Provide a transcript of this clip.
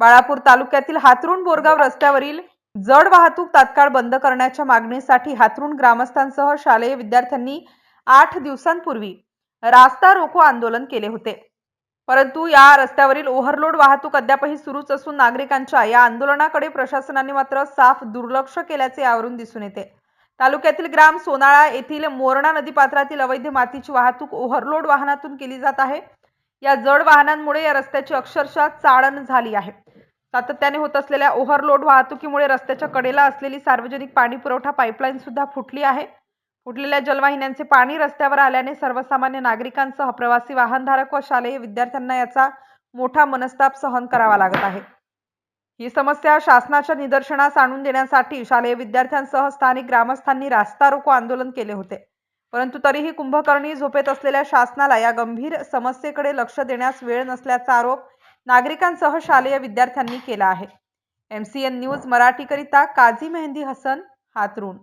बाळापूर तालुक्यातील हातरुण बोरगाव रस्त्यावरील जड वाहतूक तात्काळ बंद करण्याच्या मागणीसाठी हातरुण ग्रामस्थांसह शालेय विद्यार्थ्यांनी आठ दिवसांपूर्वी रास्ता रोको आंदोलन केले होते. परंतु या रस्त्यावरील ओव्हरलोड वाहतूक अद्यापही सुरूच असून नागरिकांच्या या आंदोलनाकडे प्रशासनाने मात्र साफ दुर्लक्ष केल्याचे यावरून दिसून येते. तालुक्यातील ग्राम सोनाळा येथील मोरणा नदीपात्रातील अवैध मातीची वाहतूक ओव्हरलोड वाहनातून केली जात आहे. या जड वाहनांमुळे या रस्त्याची अक्षरशः चाळण झाली आहे. सातत्याने होत असलेल्या ओव्हरलोड वाहतुकीमुळे रस्त्याच्या कडेला असलेली सार्वजनिक पाणी पुरवठा पाईपलाईन सुद्धा फुटली आहे. फुटलेल्या जलवाहिन्यांचे पाणी रस्त्यावर आल्याने सर्वसामान्य नागरिकांसह प्रवासी वाहनधारक व शालेय विद्यार्थ्यांना याचा मोठा मनस्ताप सहन करावा लागत आहे. ही समस्या शासनाच्या निदर्शनास आणून देण्यासाठी शालेय विद्यार्थ्यांसह स्थानिक ग्रामस्थांनी रास्ता रोको आंदोलन केले होते. परंतु तरीही कुंभकर्णी झोपेत असलेल्या शासनाला या गंभीर समस्येकडे लक्ष देण्यास वेळ नसल्याचा आरोप नागरिकांसह शालेय विद्यार्थ्यांनी केला आहे. एम सी एन न्यूज मराठीकरिता काझी मेहंदी हसन हातरून